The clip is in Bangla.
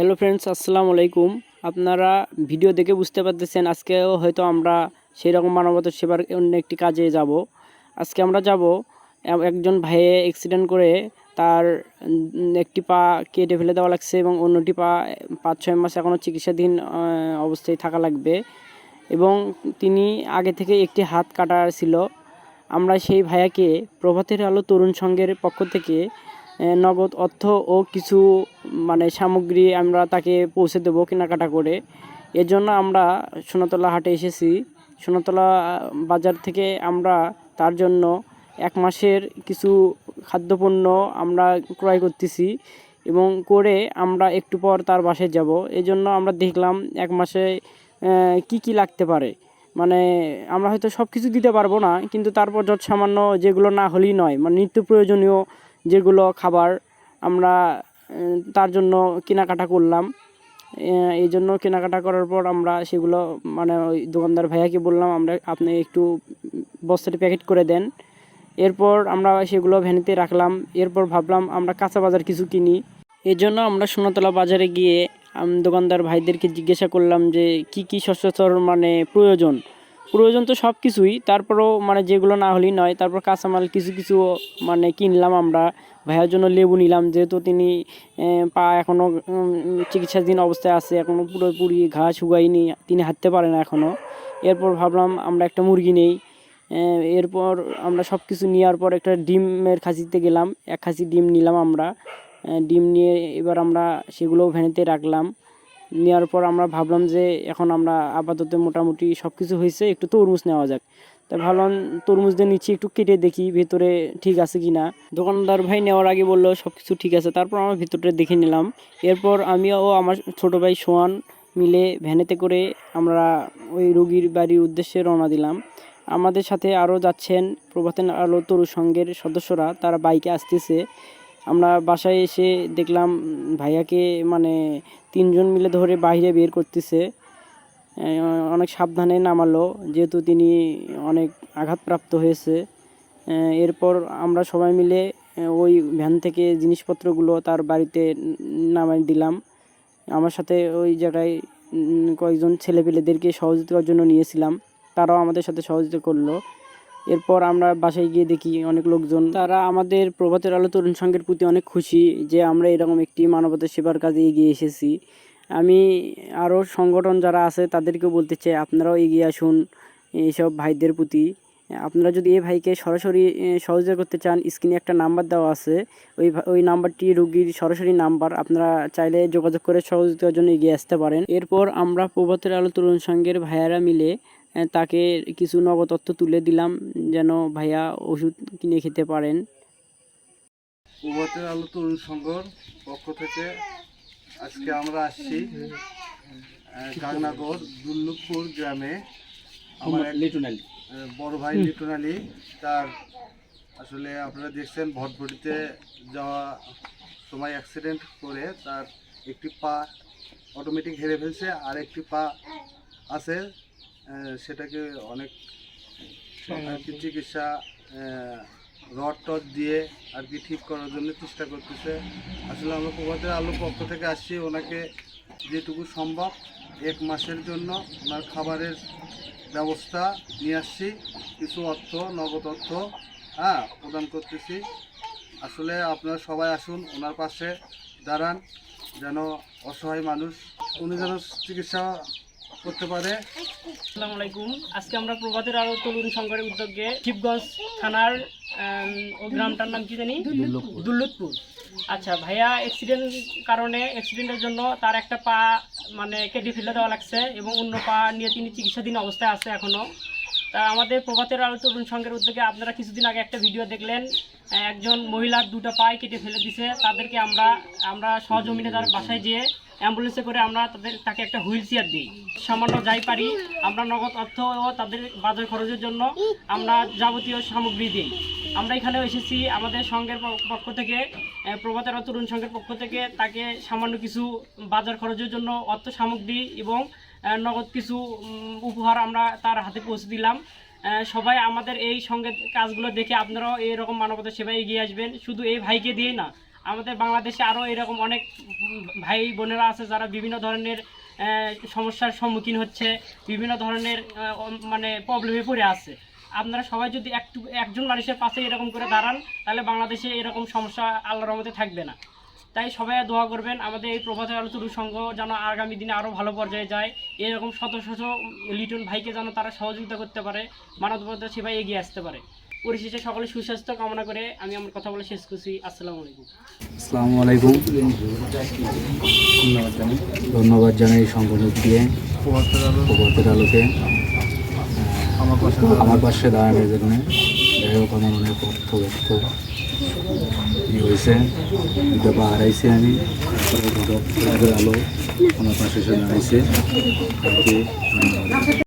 হ্যালো ফ্রেন্ডস আসসালামু আলাইকুম আপনারা ভিডিও দেখে বুঝতে পারতেছেন, আজকেও হয়তো আমরা সেই রকম মানবতা সেবার অন্য একটি কাজে যাব। আজকে আমরা যাব একজন ভাইয়ে অ্যাক্সিডেন্ট করে তার একটি পা কেটে ফেলে দেওয়া লাগছে এবং অন্যটি পা পাঁচ ছয় মাস এখনও চিকিৎসাধীন অবস্থায় থাকা লাগবে। এবং তিনি আগে থেকে একটি হাত কাটা ছিল। আমরা সেই ভাইয়াকে প্রভাতের আলো তরুণ সংঘের পক্ষ থেকে নগদ অর্থ ও কিছু মানে সামগ্রী আমরা তাকে পৌঁছে দেবো কেনাকাটা করে। এর জন্য আমরা সোনাতলা হাটে এসেছি। সোনাতলা বাজার থেকে আমরা তার জন্য এক মাসের কিছু খাদ্যপণ্য আমরা ক্রয় করতেছি এবং করে আমরা একটু পর তার বাসায় যাব। এই জন্য আমরা দেখলাম এক মাসে কি কি লাগতে পারে। মানে আমরা হয়তো সব কিছু দিতে পারব না, কিন্তু তারপর যত সামান্য যেগুলো না হলেই নয় মানে নিত্য প্রয়োজনীয় যেগুলো খাবার আমরা তার জন্য কেনাকাটা করলাম। এই জন্য কেনাকাটা করার পর আমরা সেগুলো মানে ওই দোকানদার ভাইয়াকে বললাম, আমরা, আপনি একটু বস্তাটি প্যাকেট করে দেন। এরপর আমরা সেগুলো ভ্যানিতে রাখলাম। এরপর ভাবলাম, আমরা কাঁচা বাজার কিছু কিনি। এর জন্য আমরা সোনাতলা বাজারে গিয়ে দোকানদার ভাইদেরকে জিজ্ঞাসা করলাম যে, কি কি সচরাচর মানে প্রয়োজন? প্রয়োজন তো সব কিছুই তারপরও মানে যেগুলো না হলেই নয়। তারপর কাঁচামাল কিছু কিছু মানে কিনলাম আমরা। ভাইয়ার জন্য লেবু নিলাম। যেহেতু তিনি পা এখনও চিকিৎসাধীন অবস্থায় আছে। এখনও পুরোপুরি ঘা শুকায়নি। তিনি হাঁটতে পারে না এখনও এরপর ভাবলাম আমরা একটা মুরগি নেই। এরপর আমরা সব কিছু নেওয়ার পর একটা ডিমের খাসিতে গেলাম। এক খাসি ডিম নিলাম আমরা। ডিম নিয়ে এবার আমরা সেগুলোও ভ্যানেতে রাখলাম। নেওয়ার পর আমরা ভাবলাম যে এখন আমরা আপাতত মোটামুটি সব কিছু হয়েছে, একটু তরমুজ নেওয়া যাক। তা ভাবলাম তরমুজ দিয়ে নিচ্ছি, একটু কেটে দেখি ভেতরে ঠিক আছে কি না দোকানদার ভাই নেওয়ার আগে বলল সব কিছু ঠিক আছে। তারপর আমরা ভেতরটা দেখে নিলাম। এরপর আমি ও আমার ছোট ভাই সোহান মিলে ভ্যানেতে করে আমরা ওই রুগীর বাড়ির উদ্দেশ্যে রওনা দিলাম। আমাদের সাথে আরও যাচ্ছেন প্রভাতেন আলো তরু সংঘের সদস্যরা, তারা বাইকে আসতেছে। আমরা বাসায় এসে দেখলাম ভাইয়াকে মানে তিনজন মিলে ধরে বাইরে বের করতেছে। অনেক সাবধানে নামালো, যেহেতু তিনি অনেক আঘাতপ্রাপ্ত হয়েছে। এরপর আমরা সবাই মিলে ওই ভ্যান থেকে জিনিসপত্রগুলো তার বাড়িতে নামাই দিলাম। আমার সাথে ওই জায়গায় কয়েকজন ছেলেপেলেদেরকে সহযোগিতার জন্য নিয়েছিলাম। তারাও আমাদের সাথে সহযোগিতা করল। এরপর আমরা বাসায় গিয়ে দেখি অনেক লোকজন। তারা আমাদের প্রভাতের আলো তরুণ সংঘের প্রতি অনেক খুশি যে আমরা এরকম একটি মানবতা সেবার কাজে এগিয়ে এসেছি। আমি আরও সংগঠন যারা আছে তাদেরকেও বলতে চাই, আপনারাও এগিয়ে আসুন এইসব ভাইদের প্রতি। আপনারা যদি এই ভাইকে সরাসরি সহযোগিতা করতে চান, স্ক্রিনে একটা নাম্বার দেওয়া আছে। ওই ওই নাম্বারটি রুগীর সরাসরি নাম্বার। আপনারা চাইলে যোগাযোগ করে সহযোগিতার জন্য এগিয়ে আসতে পারেন। এরপর আমরা প্রভাতের আলো তরুণ সংঘের ভাইয়ারা মিলে তাকে কিছু নগদ অর্থ তুলে দিলাম যেন ভাইয়া ওষুধ কিনে খেতে পারেন। প্রভাতের আলো তরুণ সংঘর পক্ষ থেকে আজকে আমরা আসছি আহ, গাংনাগর দুল্লুকপুর গ্রামে। আমার বড় ভাই লিটন আলী তার আসলে আপনারা দেখছেন ভটভটিতে যাওয়া সময় অ্যাক্সিডেন্ট করে তার একটি পা অটোমেটিক হেরে ফেলছে আর একটি পা আছে। সেটাকে অনেক আর কি চিকিৎসা রড টড দিয়ে আর কি ঠিক করার জন্য চেষ্টা করতেছে। আসলে আমরা প্রভাতের আলো পক্ষ থেকে আসছি ওনাকে যেটুকু সম্ভব এক মাসের জন্য ওনার খাবারের ব্যবস্থা নিয়ে আসছি। কিছু অর্থ নগদ অর্থ হ্যাঁ প্রদান করতেছি। আসলে আপনারা সবাই আসুন ওনার পাশে দাঁড়ান যেন অসহায় মানুষ উনি যেন চিকিৎসা করতে পারে। আসসালামু আলাইকুম আজকে আমরা প্রভাতের আলো তরুণ সংঘের উদ্যোগে শিবগঞ্জ থানার গ্রামটার নাম কি জানি? দুল্লুতপুর আচ্ছা ভাইয়া অ্যাক্সিডেন্ট কারণে অ্যাক্সিডেন্টের জন্য তার একটা পা মানে কেটে ফেলে দেওয়া লাগছে এবং অন্য পা নিয়ে তিনি চিকিৎসাধীন অবস্থায় আছে এখনও তা আমাদের প্রভাতের আলো তরুণ সংঘের উদ্যোগে আপনারা কিছুদিন আগে একটা ভিডিও দেখলেন একজন মহিলার দুটো পায়ে কেটে ফেলে দিছে। তাদেরকে আমরা আমরা সহজমিনে তার বাসায় যেয়ে অ্যাম্বুলেন্সে করে আমরা তাদের, তাকে একটা হুইল চেয়ার দিই। সামান্য যাই পারি, আমরা নগদ অর্থ ও তাদের বাজার খরচের জন্য আমরা যাবতীয় সামগ্রী দিই। আমরা এখানেও এসেছি, আমাদের সংঘের পক্ষ থেকে প্রভাতের তরুণ সংঘের পক্ষ থেকে তাকে সামান্য কিছু বাজার খরচের জন্য অর্থ সামগ্রী এবং নগদ কিছু উপহার আমরা তার হাতে পৌঁছে দিলাম। সবাই আমাদের এই সঙ্গে কাজগুলো দেখে আপনারাও এইরকম মানবতার সেবায় এগিয়ে আসবেন। শুধু এই ভাইকে দিয়ে না আমাদের বাংলাদেশে আরও এরকম অনেক ভাই বোনেরা আছে যারা বিভিন্ন ধরনের সমস্যার সম্মুখীন হচ্ছে, বিভিন্ন ধরনের মানে প্রবলেমে পড়ে আছে। আপনারা সবাই যদি একটু, একজন মানুষের পাশে এরকম করে দাঁড়ান, তাহলে বাংলাদেশে এরকম সমস্যা আল্লাহর রহমতে থাকবে না। তাই সবাই দোয়া করবেন, আমাদের এই প্রভাতের আলো তরু সংঘ যেন আগামী দিনে আরও ভালো পর্যায়ে যায়। এরকম শত শত লিটন ভাইকে যেন তারা সহযোগিতা করতে পারে, মানবতার সেবায় এগিয়ে আসতে পারে। পরিশেষে সকলে সুস্বাস্থ্য কামনা করে আমি আমার কথা বলে শেষ করছি। আসসালামু আলাইকুম। আসসালামু আলাইকুম। ধন্যবাদ জানাই। সংগঠক দিয়ে প্রভাতের আলোকে। আমার পাশে দাঁড়ানোর জন্য। যাই হোক, আমার অনেক অর্থ ব্যর্থ। হয়েছে। দুটো পা হারাইছি আমি। আলো আমার পাশে এসে দাঁড়াইছে। ধন্যবাদ।